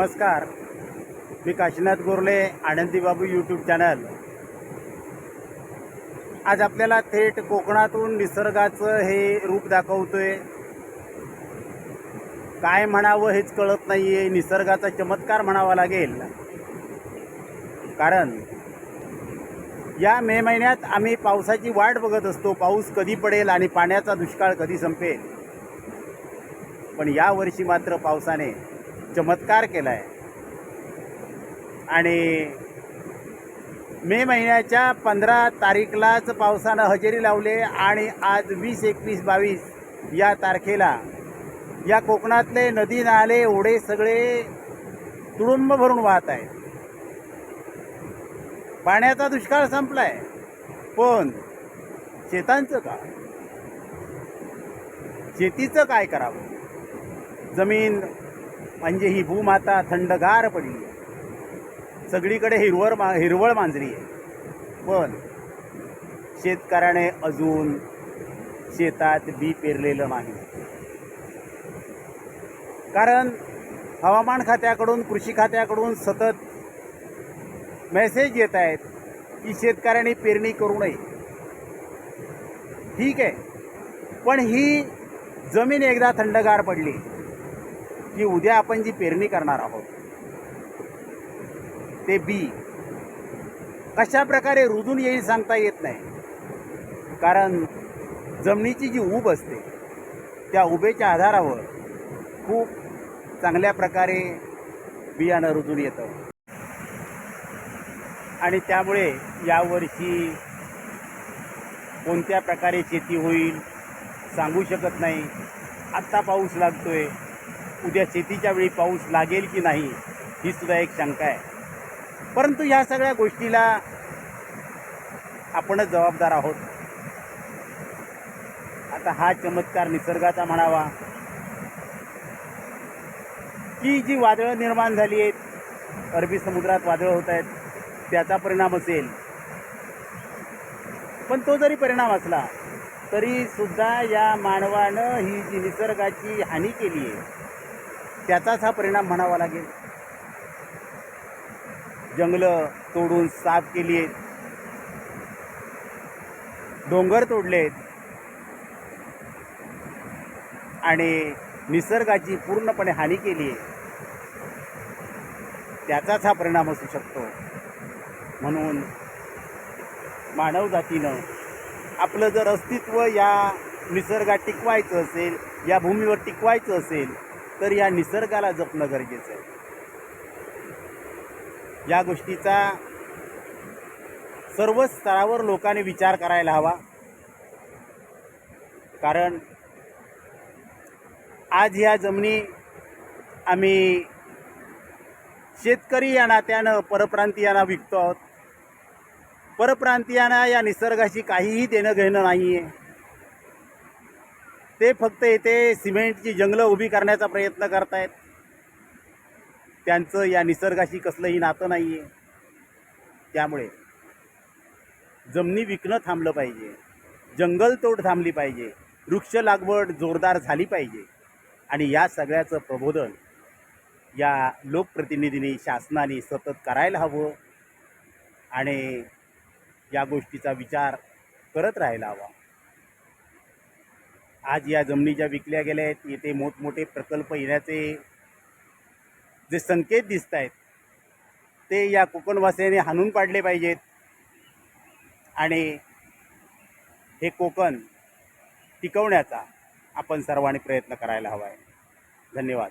नमस्कार. मी काशीनाथ गोरले आनंदी बाबू YouTube channel आज आपल्याला थेट कोकणातून निसर्गाचं हे रूप दाखवतोय. काय म्हणावं हेच कळत नाहीये. निसर्गाचा चमत्कार म्हणावा लागेल. कारण या मे महिन्यात आम्ही पावसाची वाट बघत असतो. पाऊस कधी पडेल आणि पाण्याचा दुष्काळ कधी संपेल? पण या वर्षी मात्र पावसाने चमत्कार केला आहे आणि मे महिन्याच्या पंधरा तारीखलाच पावसानं हजेरी लावले आणि आज वीस एकवीस बावीस या तारखेला या कोकणातले नदी नाले ओढे सगळे तुडुंब भरून वाहत आहेत. पाण्याचा दुष्काळ संपलाय पण शेतांचं का शेतीचं काय करावं? जमीन म्हणजे ही भूमाता थंडगार पडली आहे. सगळीकडे हिरवळ मा हिरवळ मांजरी आहे. पण शेतकऱ्याने अजून शेतात बी पेरलेलं नाही. कारण हवामान खात्याकडून कृषी खात्याकडून सतत मेसेज येत आहेत की शेतकऱ्यांनी पेरणी करू नये. ठीक आहे. पण ही जमीन एकदा थंडगार पडली. की उद्या आपण जी पेरणी करणार आहोत ते बी. कशा प्रकारे रुजून येईल सांगता येत नाही. कारण जमिनीची जी ऊब असते त्या उभेच्या आधारावर खूप चांगल्या प्रकारे बियाणं रुजून येतं. आणि त्यामुळे यावर्षी कोणत्या प्रकारे शेती होईल सांगू शकत नाही. आत्ता पाऊस लागतो आहे उद्या शेतीच्या वेळी पाऊस लागेल की नाही ही सुद्धा एक शंका आहे. परंतु ह्या सगळ्या गोष्टीला आपणच जबाबदार आहोत. आता हा चमत्कार निसर्गाचा म्हणावा. की जी वादळं निर्माण झाली आहेत अरबी समुद्रात वादळं होत आहेत त्याचा परिणाम असेल. पण तो जरी परिणाम असला तरी सुद्धा या मानवानं ही जी निसर्गाची हानी केली आहे त्याचाच हा परिणाम म्हणावा लागेल. जंगलं तोडून साफ केली आहेत. डोंगर तोडलेत आणि निसर्गाची पूर्णपणे हानी केली आहे. त्याचाच हा परिणाम असू शकतो. म्हणून मानवजातीनं आपलं जर अस्तित्व या निसर्गात टिकवायचं असेल या भूमीवर टिकवायचं असेल तर या निसर्गाला जपणं गरजेचं आहे. या गोष्टीचा सर्व स्तरावर लोकांनी विचार करायला हवा. कारण आज ह्या जमिनी आम्ही शेतकरी या नात्यानं परप्रांतीयांना विकतो आहोत. परप्रांतीयांना या निसर्गाशी काहीही देणं घेणं नाही आहे ते फक्त येथे सिमेंटची जंगलं उभी करण्याचा प्रयत्न करतायत. त्यांचं या निसर्गाशी कसलंही नातं नाही आहे त्यामुळे जमिनी विकणं थांबलं पाहिजे. जंगलतोड थांबली पाहिजे. वृक्ष लागवड जोरदार झाली पाहिजे. आणि या सगळ्याचं प्रबोधन या लोकप्रतिनिधींनी शासनाने सतत करायला हवं आणि या गोष्टीचा विचार करत राहायला हवा. आज या जमिनी ज्या विकल्या गेल्या आहेत येथे मोठमोठे प्रकल्प येण्याचे जे संकेत दिसत आहेत ते या कोकणवासियाने हाणून पाडले पाहिजेत. आणि हे कोकण टिकवण्याचा आपण सर्वांनी प्रयत्न करायला हवा आहे धन्यवाद.